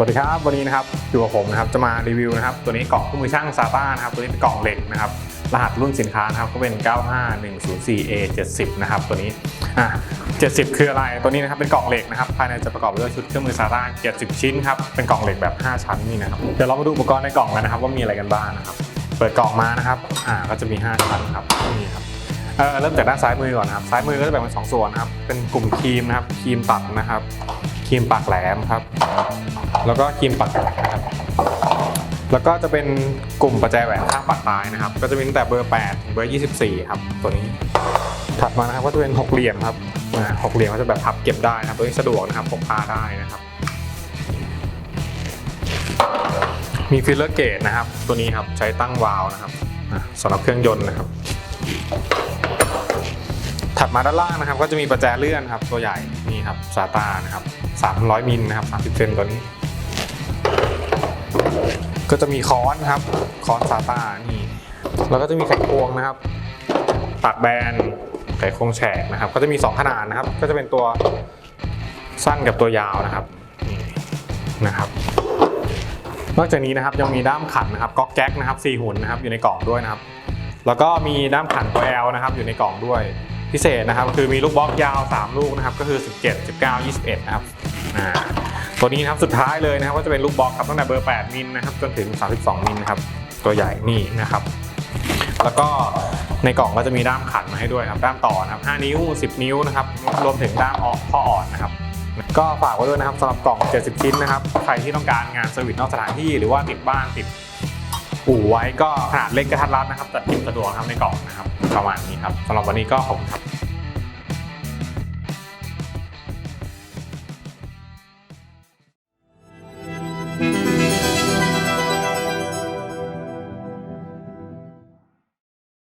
วัสดีครับ วันนี้นะครับอยู่กับผมนะครับจะมารีวิวนะครับตัวนี้กล่องเครื่องมือช่างซาต้านะครับตัวนี้เป็นกล่องเหล็กนะครับรหัสรุ่นสินค้านะครับก็เป็น 95104A70 นะครับตัวนี้อะ70 คืออะไรตัวนี้นะครับเป็นกล่องเหล็กนะครับภายในจะประกอบด้วยชุดเครื่องมือซาต้า70 ชิ้นครับเป็นกล่องเหล็กแบบ 5 ชั้นนี่นะครับเดี๋ยวเรามาดูอุปกรณ์ในกล่องกันนะครับว่ามีอะไรกันบ้างนะครับเปิดกล่องมานะครับอ่าก็จะมี 5 ชั้นครับนี่ครับเอ่อเริ่มจากด้านซ้ายมือก่อนนะครับซ้ายมือก็จะแบ่งเป็นสองส่วนนะครับเป็นกลุ่มครีมนะครับครีมปักนะครับครีมปักแหลมครับ แล้วก็ครีมปักนะครับแล้วก็จะเป็นกลุ่มประแจแหวนข้างปักตายนะครับ ก็จะมีตั้งแต่เบอร์ 8 ถึงเบอร์ 24 ครับตัวนี้ ถัดมานะครับก็จะเป็นหกเหลี่ยมครับหกเหลี่ยมก็จะแบบพับเก็บได้นะครับตัวนี้สะดวกนะครับพกพาได้นะครับ มีฟิลเลอร์เกตนะครับ ตัวนี้ครับใช้ตั้งวาล์วนะครับสำหรับเครื่องยนต์นะครับ ถัดมาด้านล่างนะครับ ก็จะมีประแจเลื่อนครับ ตัวใหญ่นี่ครับซาตานะครับ300มิลนะครับ30เซนตัวนี้ ก็จะมีค้อนครับค้อนซาตานี่แล้วก็จะมีไขควงนะครับตัดแบนไขควงแฉกนะครับ ก็จะมี 2 ขนาดนะครับ ก็จะเป็นตัวสั้นกับตัวยาวนะครับนี่นะครับ นอกจากนี้นะครับยังมีด้ามขันนะครับก๊อกแก๊กนะครับสี่หุ่นนะครับอยู่ในกล่องด้วยนะครับ แล้วก็มีด้ามขันตัว L นะครับ อยู่ในกล่องด้วยพิเศษนะครับ คือมีลูกบล็อกยาว 3 ลูกนะครับ ก็คือ 17 19 21 นะครับอ่า ตัวนี้นะครับสุดท้ายเลยนะครับก็จะเป็นลูกบล็อกครับตั้งแต่เบอร์ 8 มิลนะครับจนถึง 32 มิลนะครับตัวใหญ่นี่นะครับ แล้วก็ในกล่องก็จะมีด้ามขันมาให้ด้วยครับด้ามต่อนะครับ 5 นิ้ว 10 นิ้วนะครับรวมถึงด้ามออกข้ออ่อนนะครับก็ฝากไว้ด้วยนะครับสำหรับกล่อง 70 ชิ้นนะครับใครที่ต้องการงานเซอร์วิสนอกสถานที่หรือว่าติดบ้านติดอู่ไว้ก็ขนาดเล็กกระทัดรัดนะครับจัดเก็บสะดวกครับในกล่องนะครับประมาณนี้ครับสำหรับวันนี้ก็ขอบคุณครับ